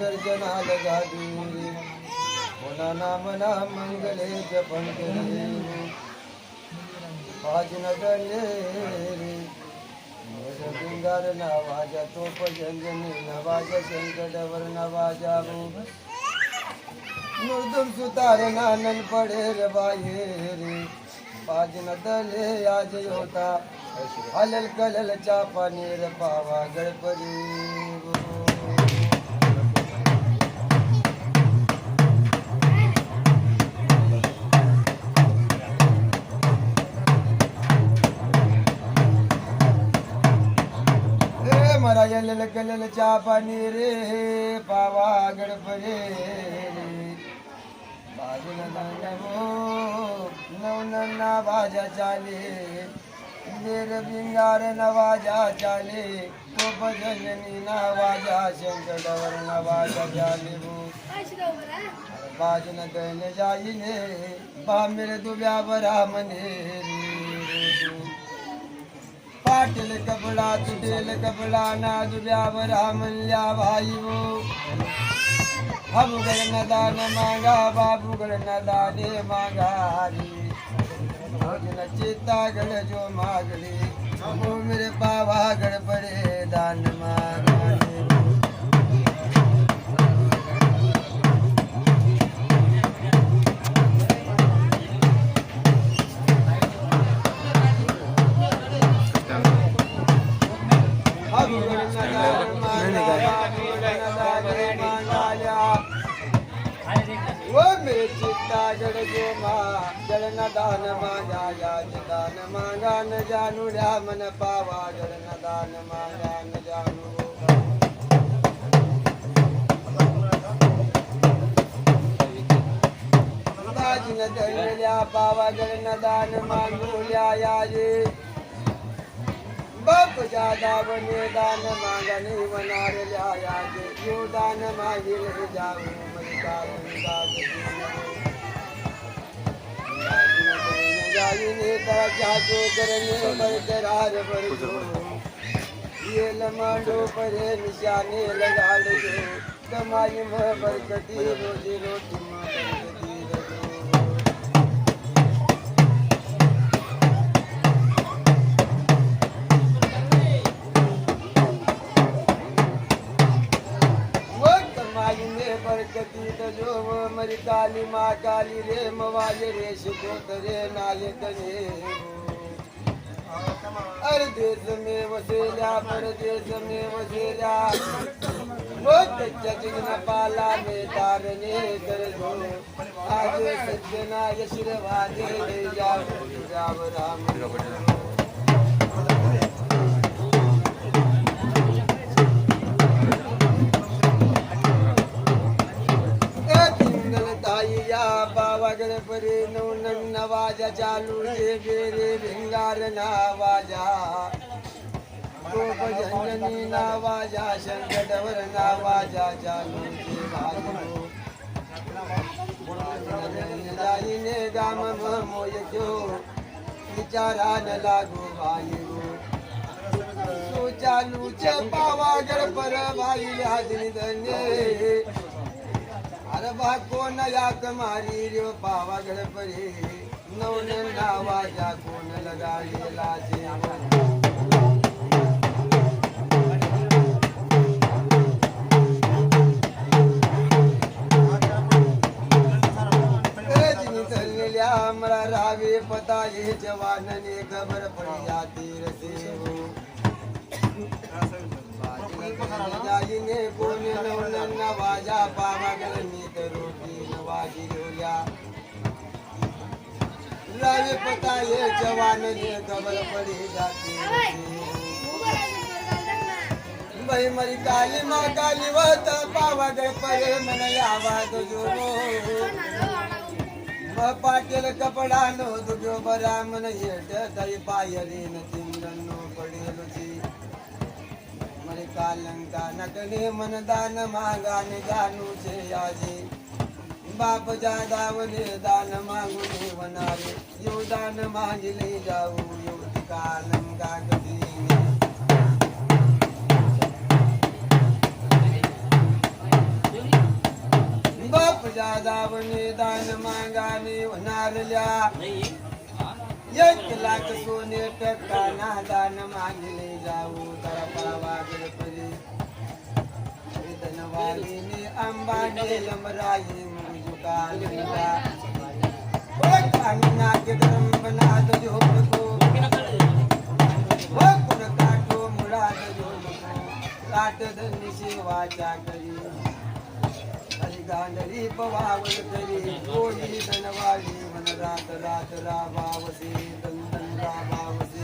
गर्जनाल ना गर्जना नाम ना मंगले जपन करे बाजन गले बिंगार नावाजा तो पजंजनी नवाजा शंकरवर नवाजा. मुर्दुम सुतार नानन पडे रे बाहेर. रे पाजन दले आज होता. हलल कलल चापा नीर पावा गडपरी ए मरा यलल कलल चापा नीरे पावा गणपती बाजूला नमो बाजा चाले. नेर बिंगार नवाजा चाले. तो भजनी नवाजा शंकरवर नवाजा चाले भो. बाजून दैन जाईने बामिर दुब्या बरा मने कपडा तुटेल कपडा ना दुब्या म्हणल्या भाई हो. बाबूगड दान मागा बाबूगड दाने मागारी भोजन गड जो मागली हो मेरे बाबा गड पडे दान मागारी दान मागा. ओ मेरे चित्ता जड जो जड न दान मागा याज दान मागा न जानू मन पावा जड न दान न जानू न धरल्या पावा जड न दान मागू या याजे बाप जादा बने दान मागणी मनार याजे यो दान मागिल जाऊ मलिकार जाईने तळाच्या करणे बरकरार बरजो ये लमांडो परे निशाने लगाड़ जो कमाई में बरकती रोजी रोटी में कती जो मरी काली माँ काली रे मवाले रे शुकोत रे नाले तने अरे देश में वसेला पर देश में वसेला बहुत जगह न पाला में तारने कर दो आज सजना यशरवादी ले जाओ जाओ राम बावागड नऊ नवीन वाजा चालू जे बेरे भिंगार नावाजा. वाजा गोप झंझनी नावाजा ना वाजा चालू जे बाजू. जाईने गाम मोय जो विचारा न लागू भाई तू चालू चे पावागड पर भाई हाजरी धन्य अरे बा कोण याक मारी रे पावागड परे। नवन नावाजा कोण लगाडलेला जेवण रजनी धरलेल्या रावे पता ये जवानने खबर पडी जाती रसेवो जाईने कोण नवलन वाजा पावागड नीत रोटी नवाजी पता ये जवानने खबर पडी जाती बाई मरी काली मा काली वत पावागड परे मन यावा तुझो पाटील कपडा नो तुझो बरा मन येट तई पायरी न चिंदन. मरे कालंका मनदान मन दान मागान जानू छे आजे. बाप जादावने दान मागून वनारे यो दान मागिले जाऊ यो कालम कागदीने बाप जादावने दान मागाने वनारल्या एक लाख सोने टक्काना दान मागले जाऊ तर पावा गणपती. धनवालीने अंबाने लमराई मुजुकालिंगा कामिना के धर्मनाथ जोनको वकुर काठो मुराद जोनको काट धनी सेवाच्या करी हरी गांधरी पवावल करी कोणी धनवाली रात रात राबावसे दंदन राबावसे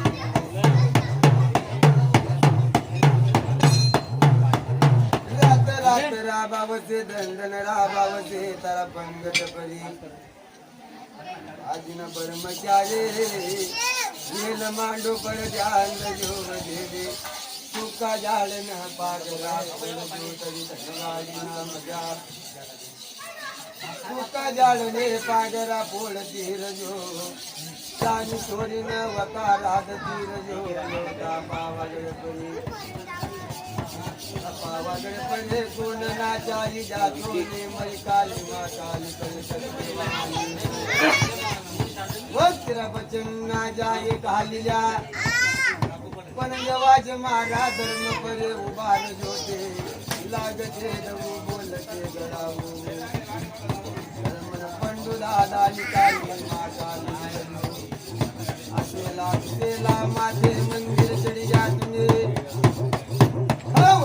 रात रात राबावसे दंदन राबावसे तारा पंगत परी आजिन ब्रह्मचारी नील मांडो पर ध्यान योग देवे सुका जाळ न पाग राखण जो तरी नाम जा तुका जाळणे पागरा पोळ तीर जो चानी छोरी न वता तीर धीरजो लोका पावगड परी पावगड नाचारी जातो ने मई काली मा काली कल सकते वक्र बचन ना जाये कालिया पण जवाज मारा धर्म परे उभार जोते लागते रवू बोलते गडावू. दादा निकाली माता असेला माते मंदिर चढी जा तुम्ही हव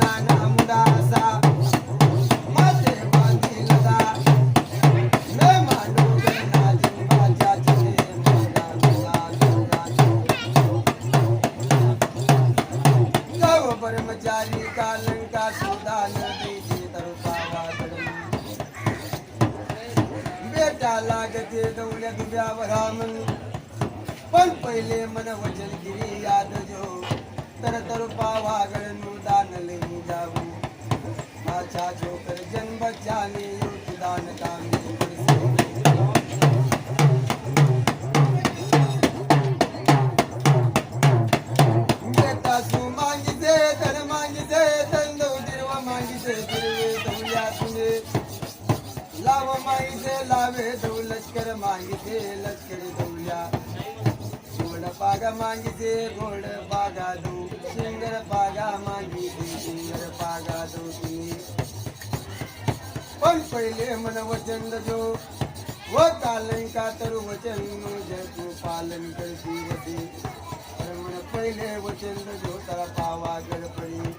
नाना मागिते लष्कर दौल्या गोड पागा मागिते गोड पागा दो सिंगर पागा मागिते सिंगर पागा दो तुम्ही पण पहिले मन वचन जो व कालंका तर वचन जग पालन करती होती. तर मन पहिले वचन जो तर पावा पड़ी.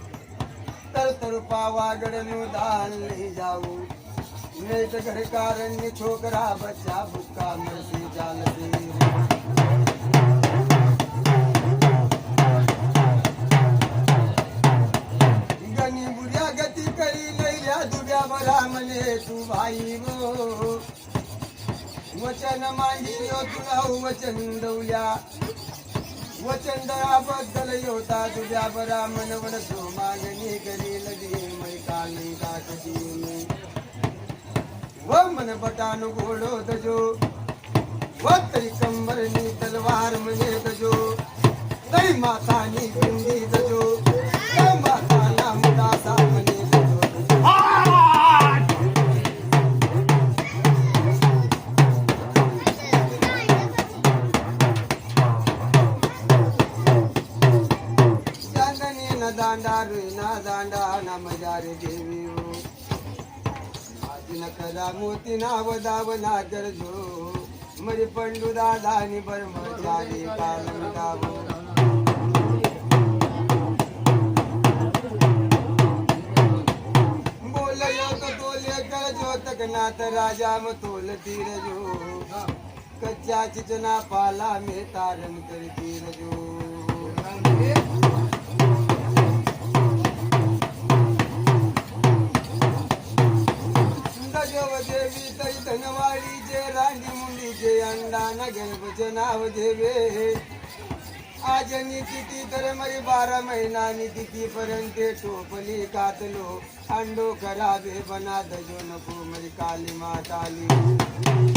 तर तर पावा नु दाल नाही जाऊ. नेट घर कारण छोकरा बच्चा भुक्का मरसे चालते गणी बुड्या गती करी लैल्या दुड्या बरा म्हणे तू भाई वो वचन मांडी यो तुला वचन दौल्या वचन दयाबद्दल योता तुझ्या बरा मन वन सो मागणी करी लगे मै काली काकती व मन बटानु घोडो दजो व तरी कंबरनी तलवार म्हणे दजो तरी मातानी मोती नाव दाव नागर जो मरी पंडू दादा नि ब्रह्मचारी पालन गावो बोल कर जो तक नाथ राजा म तोल तीर जो कच्चा चिचना पाला में तारण कर तीर जो गजव देवी तै धनवाडी जे रांडी मुंडी जे अंडा न गणपच नाव देवे आज किती तर मरी बारा महिना तिथी पर्यंत टोपली कातलो अंडो करावे बना दजो नको मरी काली माताली.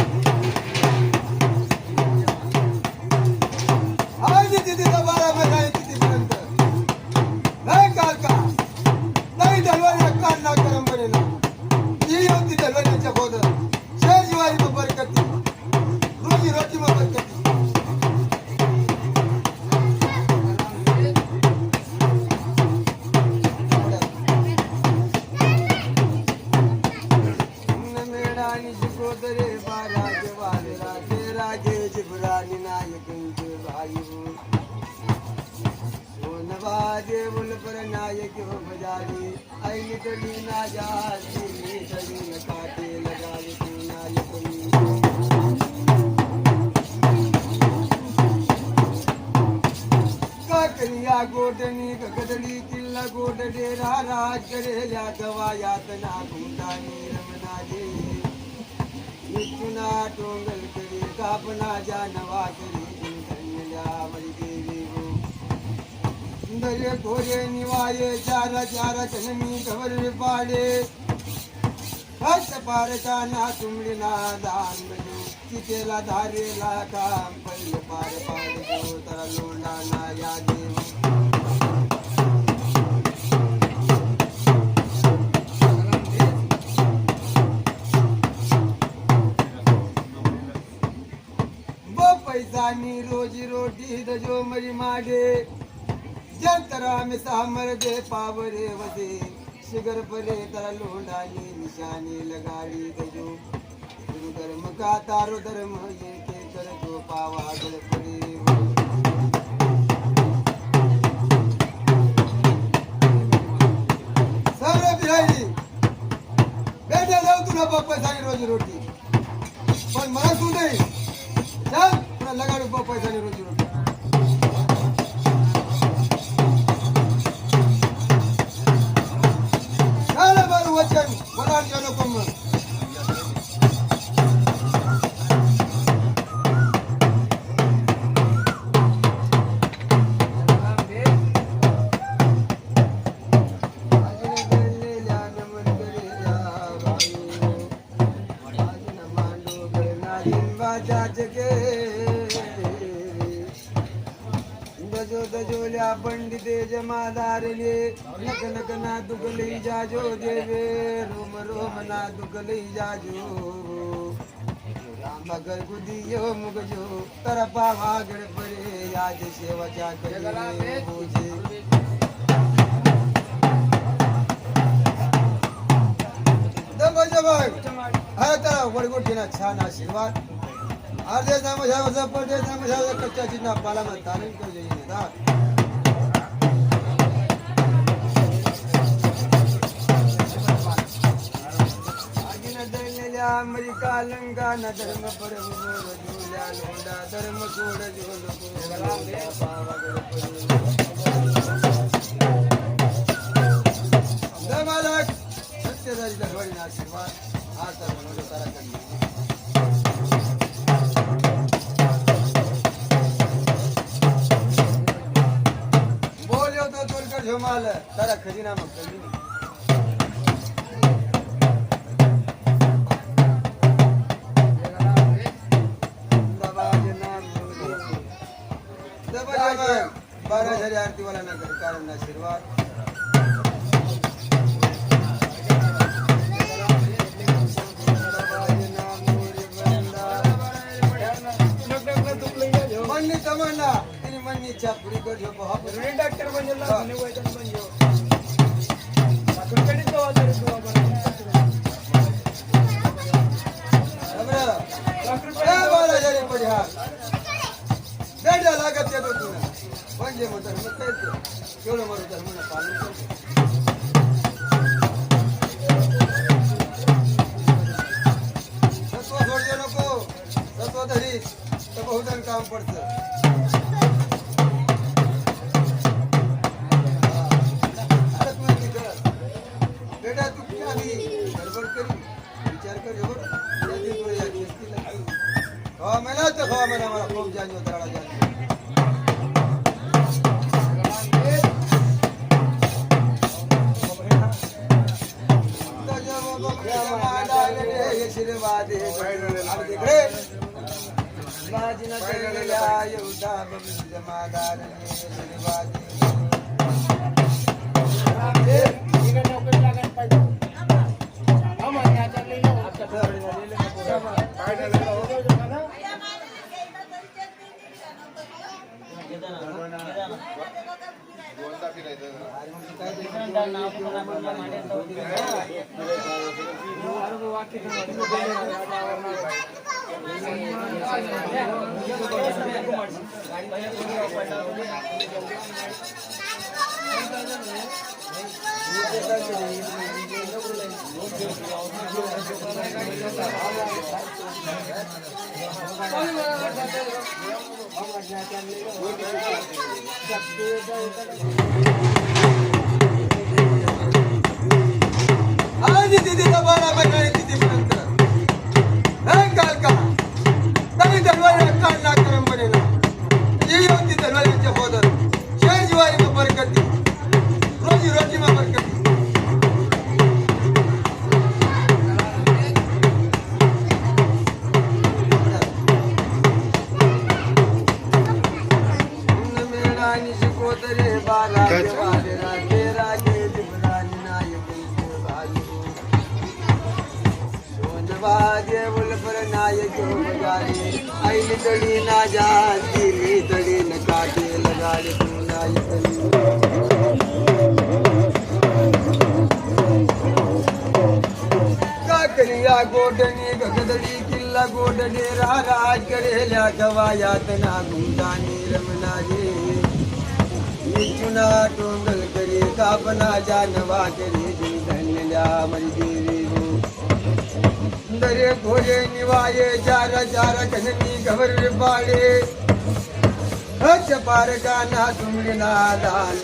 केवल पर हो नायक हो बजारी आई निटली ना जाती निटली न काटे लगा तू नायक काकरिया गोडनी गगदली किल्ला गोड डेरा राज करे करेल्या गवा यातना गुंडानी रमना दे निचुना टोंगल करी कापना जानवा करी धन्यल्या मरी सुंदर घोरे निवाये चार चार चनमी खबर पाडे. हस्त पारचा ना तुमडी ना दान बजू धारेला काम पहिले पार पाडतो. तर लोंडा ना या देव ब पैसा मी रोजी रोटी दजो मरी माडे जंतरा में सामर दे पावरे वसे शिगर परे तर लोंडानी निशानी लगाडी गजो. गुरु धर्म का तारो धर्म ये के कर जो पावा गल परे सर बिहारी बेटा जाऊ तुला पैसा नी रोजी रोटी. पण मला सुद्धा जा तुला लगाडू ब रोजी रोटी. पंडिते जमादारले नक नक ना दुगली जाजो देवे रोम रोम ना दुगली जाजो। मगर गुदियो मुगजो तर पावा गडपरे याज सेवाच्या करे पूजे दंगो वडगोटीना छान आशीर्वाद। अर्धे नामशावचा पडे नामशावचा कच्च्या चिन्हा पाला म्हणता नाही दळलेल्या अमेरिका लंगाना धर्म परम जोल्या लोंडा धर्म सोड जोल सत्यधारी धरवाडीने आशीर्वाद। हा तर म्हणून तारा कन्या बोल्यो तो तोलकर नगर कारण आशीर्वाद म्हणली तमन्ना तिने म्हणली इच्छा पुरी करजो बहा डॉक्टर बनलो वैद्य बनलो कडे तो आजार तो बारा झाली पडी हा म्हणतात मग काय ते? केवढं तर म्हणा पाणी करतो. सत्व सोडजे नको. सत्व तर बहुजन काम पडतं. आता बाजीनं केलेल्या एवढा बबली जमादारने आशीर्वादे गर्नु न मोन्टा फिलै त अनि म के भन्छु न नाममा माने त हो नि अरु गुवाटी आणि तिथे बारा महिने तिथे पर्यंत नाही काल का? तरी दरवाजा काढला करम बनेला ये होती दरवाजाचे होदर. रोजी तेरा राज करेल्या गवायात ना गुंदानी रमनाजे निचुना टोंगल करे कापना जानवा करे धन्यल्या धन्यल्या मंदिरी हो. दरे घोडे निवाये चार चार कननी गवर पाडे हच पार गाना तुमना दान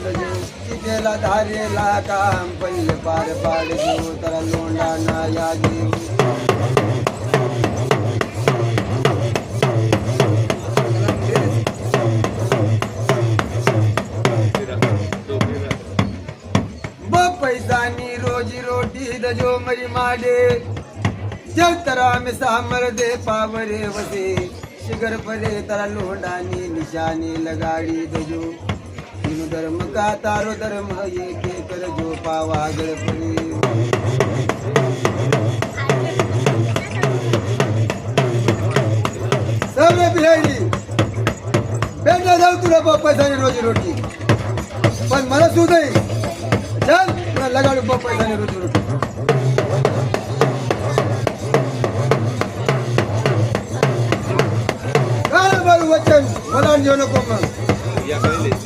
तिथेला धारेला काम पल्ले पार पाडे हो. तर लोंडा ना या पैसा पैसानी रोजी रोटी दजो मरी माडे. जग तरा में सामर दे पावरे वसे. शिगर परे तरा लोंडानी निशानी लगाड़ी दजो. तीन धर्म का तारो धर्म ये के कर जो पावागढ़ परे सगळे बिहारी भेटला जाऊ तुला पैसा रोजी रोटी. पण मला तू नाही चल तुला लगाडू ब पैसानी रोजी रोटी काय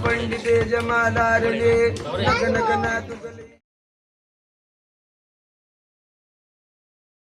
पंडिते जमादारले नक नक ना तुकले